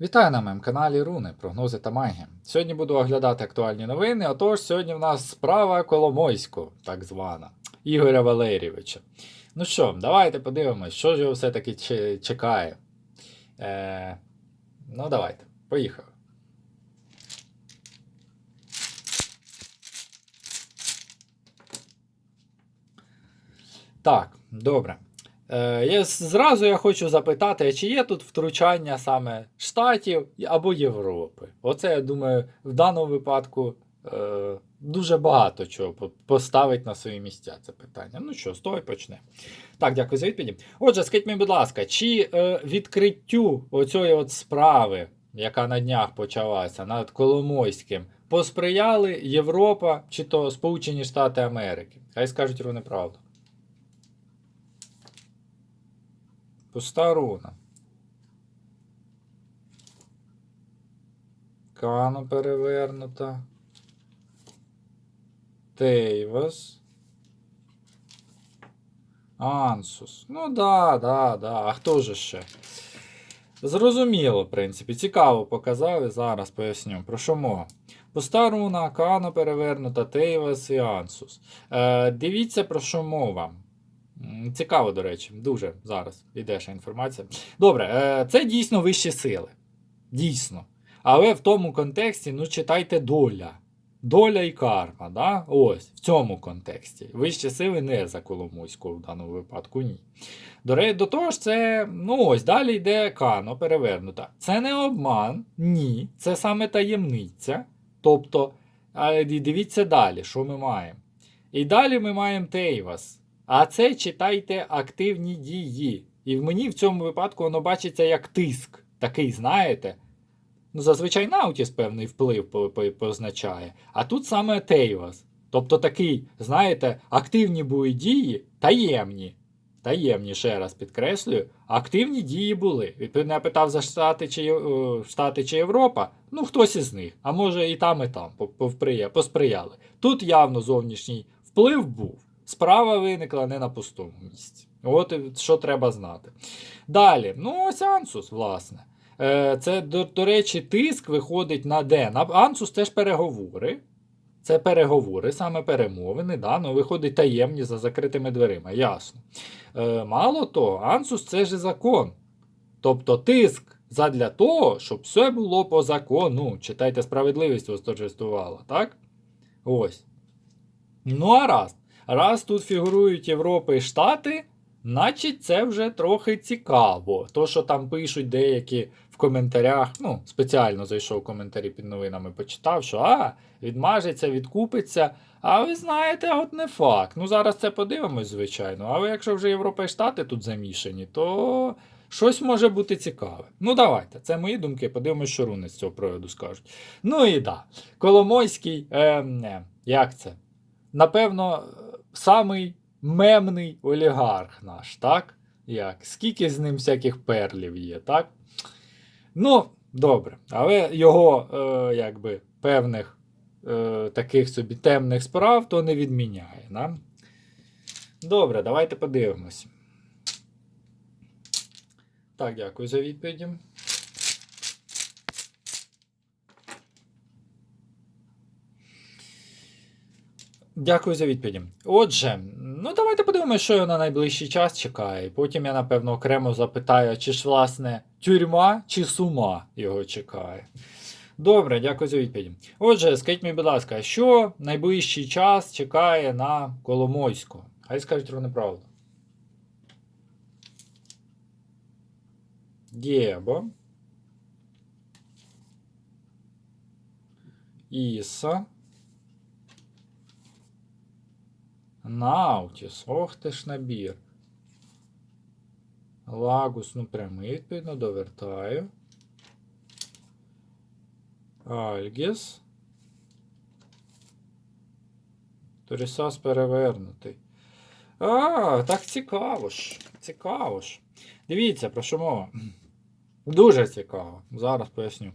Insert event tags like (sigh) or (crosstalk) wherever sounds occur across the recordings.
Вітаю на моєму каналі Руни, прогнози та магія. Сьогодні буду оглядати актуальні новини. Отож, сьогодні в нас справа Коломойського, так звана, Ігоря Валерійовича. Ну що, давайте подивимось, що ж його все-таки чекає. Е, ну, давайте, поїхали. Так, добре. Е, я, зразу я хочу запитати, чи є тут втручання саме Штатів або Європи? Оце, я думаю, в даному випадку е, дуже багато чого поставить на свої місця це питання. Ну що, з того і почне. Так, дякую за відповіді. Отже, скажіть мені, будь ласка, чи е, відкриттю оцієї от справи, яка на днях почалася над Коломойським, посприяли Європа чи то Сполучені Штати Америки? Хай скажуть вони правду. Пуста руна. Кано перевернута. Тейвас. Ансус. Ну да, да, да. А хто же ще? Зрозуміло, в принципі. Цікаво показали. Зараз поясню. Про що мова? Пуста руна, Кано перевернута, Тейвас і Ансус. Е, дивіться, про що мова. Цікаво, до речі, дуже зараз іде ще інформація. Добре, е, це дійсно вищі сили. Дійсно. Але в тому контексті, ну, читайте доля. Доля і карма, да? ось в цьому контексті. Вищі сили не за Коломойського в даному випадку, ні. До, ре- до того ж, це, ну ось, далі йде Кано перевернута. Це не обман, ні. Це саме таємниця. Тобто, дивіться далі, що ми маємо. І далі ми маємо Тейвас. А це читайте активні дії. І мені в цьому випадку воно бачиться як тиск. Такий, знаєте. Ну, зазвичай Наутіс певний вплив по- по- позначає. А тут саме Тейвас. Тобто такий, знаєте, активні були дії, таємні. Таємні, ще раз підкреслюю, активні дії були. Відповідно, я питав за Штати чи, е, Штати чи Європа. Ну, хтось із них, а може і там, і там посприяли. Тут явно зовнішній вплив був. Справа виникла не на пустому місці. От що треба знати. Далі, ну ось Ансус, власне. Е, Це, до, до речі, тиск виходить на де? На Ансус теж переговори. Це переговори, саме перемовини, да? ну, виходить таємні за закритими дверима, ясно. Е, Мало того, Ансус це ж закон. Тобто тиск задля того, щоб все було по закону. Читайте, справедливість восторжествувала, так? Ось. Ну, а раз. Раз тут фігурують Європа і Штати, значить це вже трохи цікаво. То, що там пишуть деякі в коментарях, ну, спеціально зайшов коментарі під новинами, почитав, що а, відмажеться, відкупиться. А ви знаєте, от не факт. Ну, зараз це подивимось, звичайно. Але якщо вже Європа і Штати тут замішані, то щось може бути цікаве. Ну, давайте, це мої думки, подивимось, що руни з цього приводу скажуть. Ну і да. Коломойський, е, не, як це? Напевно, самий мемний олігарх наш, так? Як? Скільки з ним всяких перлів є, так? Ну, добре. Але його, е, якби, певних е, таких собі темних справ то не відміняє. Да? Добре, давайте подивимось. Так, дякую за відповіді. Дякую за відповіді. Отже, ну давайте подивимося, що його на найближчий час чекає. Потім я, напевно, окремо запитаю, чи ж, власне, тюрма чи сума його чекає. Добре, дякую за відповіді. Отже, скажіть мені, будь ласка, що найближчий час чекає на Коломойську? Хай скажуть вони правду. Гебо. Іса. Наутіс. Ох ти ж набір. Лагус, ну прямий, відповідно, довертаю. Альгіс. Торісас перевернутий. А, так цікаво ж. Цікаво ж. Дивіться, про що мова. Дуже цікаво. Зараз поясню.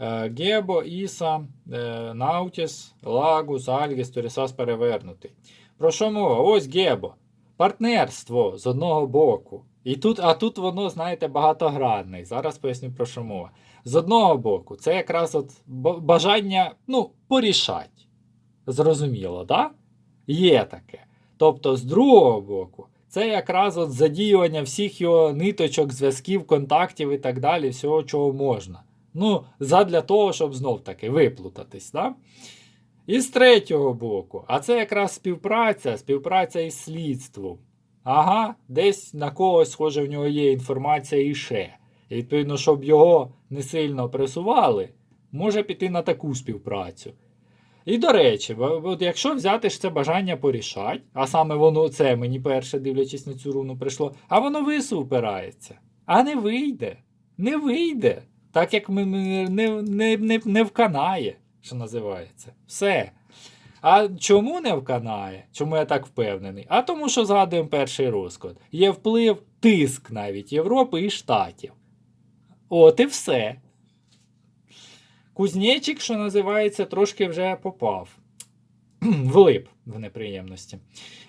Е, Гебо, Іса, е, Наутіс, Лагус, Альгіс, Торісас перевернутий. Про що мова? Ось Гебо. партнерство з одного боку. І тут, а тут воно, знаєте, багатогранне. Зараз поясню про що мова. З одного боку, це якраз от бажання ну, порішати. Зрозуміло, да? Є таке. Тобто, з другого боку, це якраз от задіювання всіх його ниточок, зв'язків, контактів і так далі, всього, чого можна. Ну, задля того, щоб знов таки виплутатись. Да? І з третього боку, а це якраз співпраця, співпраця із слідством. Ага, десь на когось, схоже, в нього є інформація і ще. І відповідно, щоб його не сильно пресували, може піти на таку співпрацю. І до речі, от якщо взяти ж це бажання порішати, а саме воно це мені перше, дивлячись на цю руну, прийшло, а воно вису упирається. А не вийде. Не вийде. Так як ми, не, не, не, не вканає, що називається. Все. А чому не вканає? Чому я так впевнений? А тому, що згадуємо перший розклад. Є вплив, тиск навіть Європи і Штатів. От і все. Кузнечик, що називається, трошки вже попав. (clears throat) Влип в неприємності.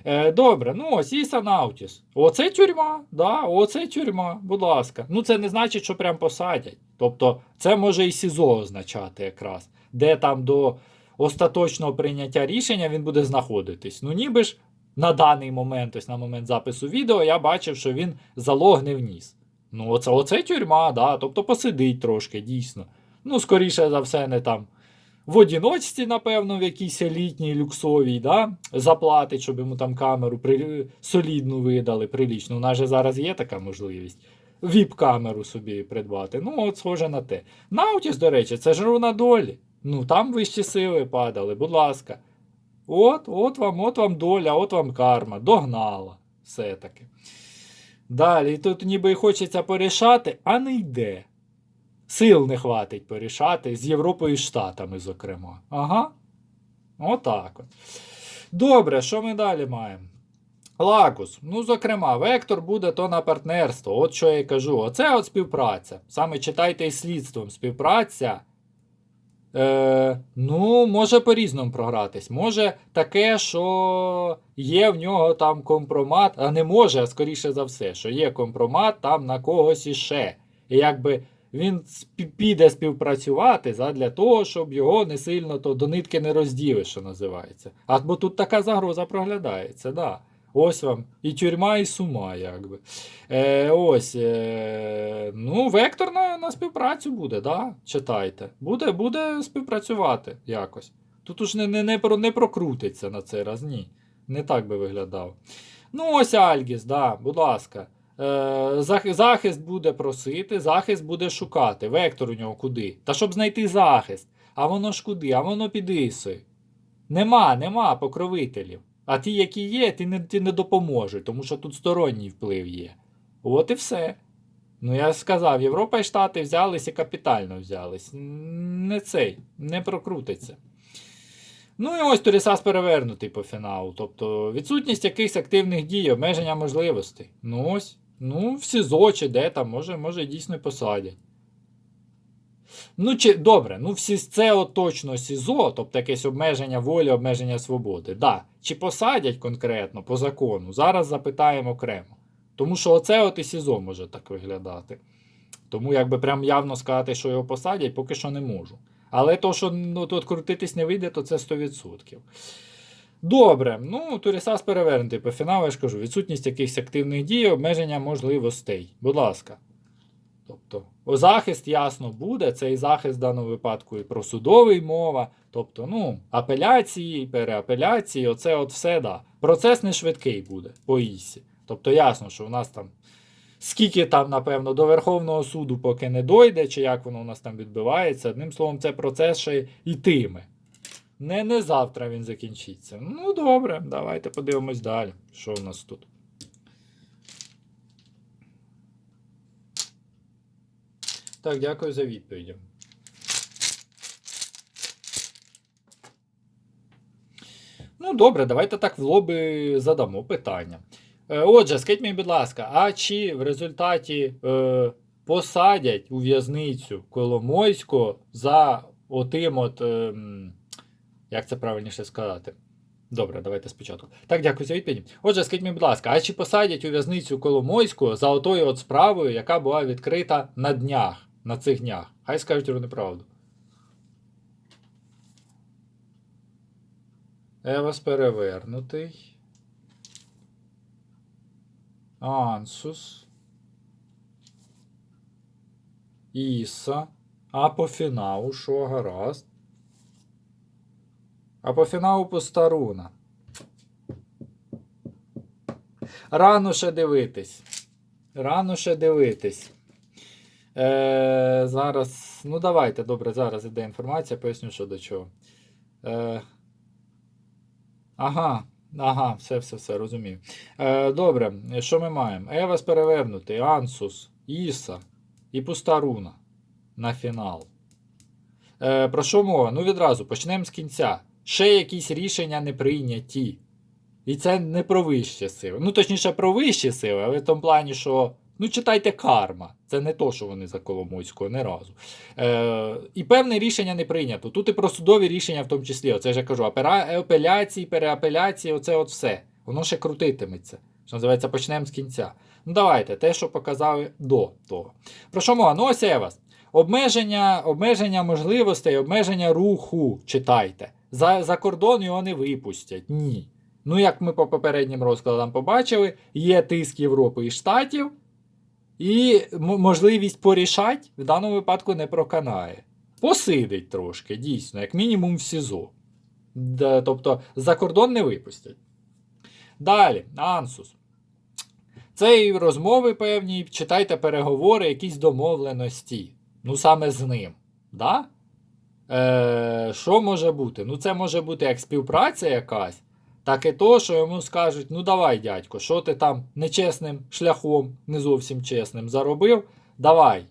Е, добре, ну ось і Санаутіс. Оце тюрма, да, оце тюрма, будь ласка. Ну це не значить, що прям посадять. Тобто, це може і СІЗО означати якраз, де там до остаточного прийняття рішення він буде знаходитись. Ну, ніби ж на даний момент, ось на момент запису відео, я бачив, що він залог не вніс. Ну, оце, оце тюрма, да, тобто посидить трошки, дійсно. Ну, скоріше за все, не там в одіночці, напевно, в якійсь елітній люксовій, да, заплатить, щоб йому там камеру при... солідну видали, прилічну. У нас же зараз є така можливість. Віп-камеру собі придбати. Ну, от схоже на те. Наутіс, до речі, це ж руна долі. Ну, там вищі сили падали, будь ласка. От, от вам, от вам доля, от вам карма. Догнала. Все-таки. Далі, тут ніби хочеться порішати, а не йде. Сил не хватить порішати з Європою і Штатами, зокрема. Ага. Отак от. Добре, що ми далі маємо? Лагус. Ну, зокрема, вектор буде то на партнерство. От що я й кажу. Оце от співпраця. Саме читайте із слідством. Співпраця. Е, ну, може по-різному програтись. Може таке, що є в нього там компромат, а не може, а скоріше за все, що є компромат там на когось іще. І якби він піде співпрацювати задля того, щоб його не сильно то до нитки не розділи, що називається. А бо тут така загроза проглядається, да. Ось вам і тюрма, і сума, якби. Е, ось. Е, ну, вектор на, на співпрацю буде, да? читайте. Буде, буде співпрацювати якось. Тут уж не, не, не, про, не прокрутиться на цей раз, ні. Не так би виглядав. Ну, ось Альгіс, да, будь ласка. Е, зах- захист буде просити, захист буде шукати. Вектор у нього куди? Та щоб знайти захист. А воно ж куди? А воно під Ісою. Нема, нема покровителів. А ті, які є, ті не, ті не допоможуть, тому що тут сторонній вплив є. От і все. Ну, я сказав, Європа і Штати взялись і капітально взялись. Не цей, не прокрутиться. Ну і ось Турісас перевернутий по фіналу. Тобто відсутність якихось активних дій, обмеження можливостей. Ну ось. Ну, в СІЗО чи де там, може, може дійсно посадять. Ну, чи добре, ну всі це точно СІЗО, тобто якесь обмеження волі, обмеження свободи. Да. Чи посадять конкретно по закону? Зараз запитаємо окремо. Тому що оце от і СІЗО може так виглядати. Тому якби прям явно сказати, що його посадять, поки що не можу. Але то, що ну, тут крутитись не вийде, то це 100%. Добре, ну Турісас перевернутий по фіналу, я ж кажу, відсутність якихось активних дій, обмеження можливостей. Будь ласка. Тобто, о, захист ясно буде, цей захист в даному випадку і про судовий мова, тобто, ну, апеляції, переапеляції, оце от все, да. Процес не швидкий буде по ІСі. Тобто, ясно, що у нас там скільки там, напевно, до Верховного суду поки не дойде, чи як воно у нас там відбувається. Одним словом, це процес ще йтиме. Не, не завтра він закінчиться. Ну, добре, давайте подивимось далі. Що у нас тут? Так, дякую за відповіді. Ну, добре, давайте так в лоби задамо питання. Е, Отже, скажіть мені, будь ласка, а чи в результаті е, посадять у в'язницю Коломойського за отим от, ем, як це правильніше сказати? Добре, давайте спочатку. Так, дякую за відповідь. Отже, скажіть мені, будь ласка, а чи посадять у в'язницю Коломойську за отою от справою, яка була відкрита на днях, на цих днях? Хай скажуть вони правду. Евас перевернутий. Ансус. Іса. А по фіналу що гаразд? А по фіналу Постаруна. Рано ще дивитись. Рано ще дивитись. Е, зараз. Ну, давайте, добре, зараз іде інформація, поясню, що до чого. Е, ага, ага, все, все, все, розумію. Е, добре, що ми маємо? Евас перевернутий, Ансус, Іса і Пустаруна на фінал. Е, про що мова? Ну, відразу почнемо з кінця. Ще якісь рішення не прийняті. І це не про вищі сили. Ну, точніше, про вищі сили, але в тому плані, що. Ну, читайте карма. Це не то, що вони за Коломойського, не разу. Е, і певне рішення не прийнято. Тут і про судові рішення в тому числі. Оце ж я кажу, апеляції, переапеляції, оце от все. Воно ще крутитиметься. Що називається, почнемо з кінця. Ну, давайте, те, що показали до того. Про що мова? Ну, ось я вас. Обмеження, обмеження можливостей, обмеження руху читайте. За, за кордон його не випустять. Ні. Ну, як ми по попереднім розкладам побачили, є тиск Європи і Штатів, і можливість порішати в даному випадку не проканає. Посидить трошки, дійсно, як мінімум в СІЗО. Д- тобто за кордон не випустять. Далі, Ансус. Це і розмови певні, читайте переговори, якісь домовленості. Ну, саме з ним. Да? Е, що може бути? Ну, це може бути як співпраця якась, так і то, що йому скажуть: ну давай, дядько, що ти там нечесним шляхом, не зовсім чесним заробив, давай.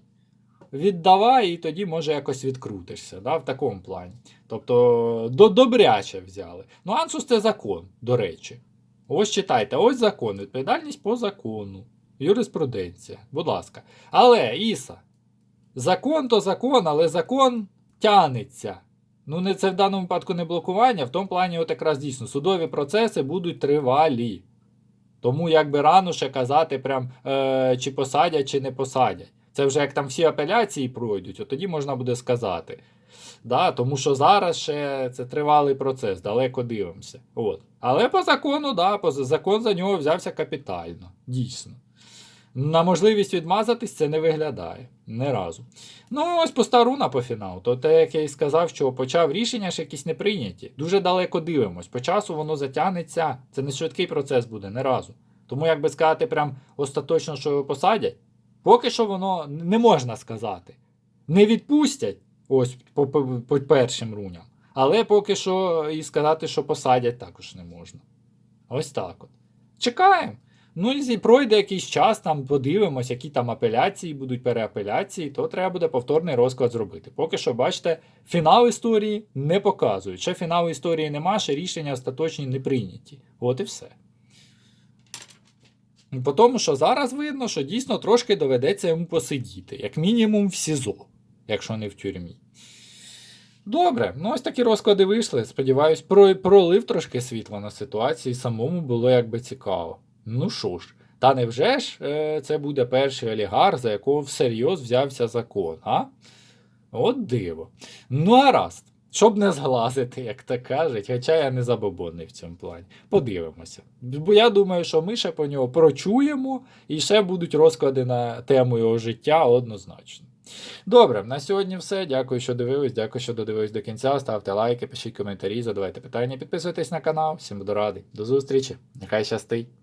Віддавай, і тоді, може, якось відкрутишся, да, в такому плані. Тобто, до, добряче взяли. Ну, Ансус це закон, до речі. Ось читайте, ось закон, відповідальність по закону. Юриспруденція, будь ласка. Але, Іса, закон то закон, але закон тянеться. Ну, не це в даному випадку не блокування, в тому плані, от якраз дійсно, судові процеси будуть тривалі. Тому якби рано ще казати, прям, е, чи посадять, чи не посадять. Це вже як там всі апеляції пройдуть, от тоді можна буде сказати. Да, тому що зараз ще це тривалий процес, далеко дивимося. От. Але по закону, да, по, закон за нього взявся капітально. Дійсно. На можливість відмазатись це не виглядає. Не разу. Ну, ось по старуна по фіналу. То те, як я і сказав, що почав рішення ж якісь не прийняті. Дуже далеко дивимось. По часу воно затягнеться. Це не швидкий процес буде, не разу. Тому, як би сказати, прям остаточно, що його посадять, поки що воно не можна сказати. Не відпустять ось по, по, по першим руням. Але поки що і сказати, що посадять, також не можна. Ось так от. Чекаємо. Ну, і пройде якийсь час, там подивимось, які там апеляції будуть переапеляції, то треба буде повторний розклад зробити. Поки що, бачите, фінал історії не показують. Ще фіналу історії нема, ще рішення остаточні не прийняті. От і все. По тому, що зараз видно, що дійсно трошки доведеться йому посидіти, як мінімум в СІЗО, якщо не в тюрмі. Добре, ну ось такі розклади вийшли. Сподіваюсь, пролив трошки світла на ситуацію, і самому було якби цікаво. Ну що ж, та невже ж е, це буде перший олігарх, за якого всерйоз взявся закон, а? От диво. Ну, гаразд. Щоб не зглазити, як то кажуть, хоча я не забобонний в цьому плані. Подивимося. Бо я думаю, що ми ще по нього прочуємо і ще будуть розклади на тему його життя однозначно. Добре, на сьогодні все. Дякую, що дивились. Дякую, що додивились до кінця. Ставте лайки, пишіть коментарі, задавайте питання, підписуйтесь на канал. Всім буду радий. До зустрічі. Нехай щастить.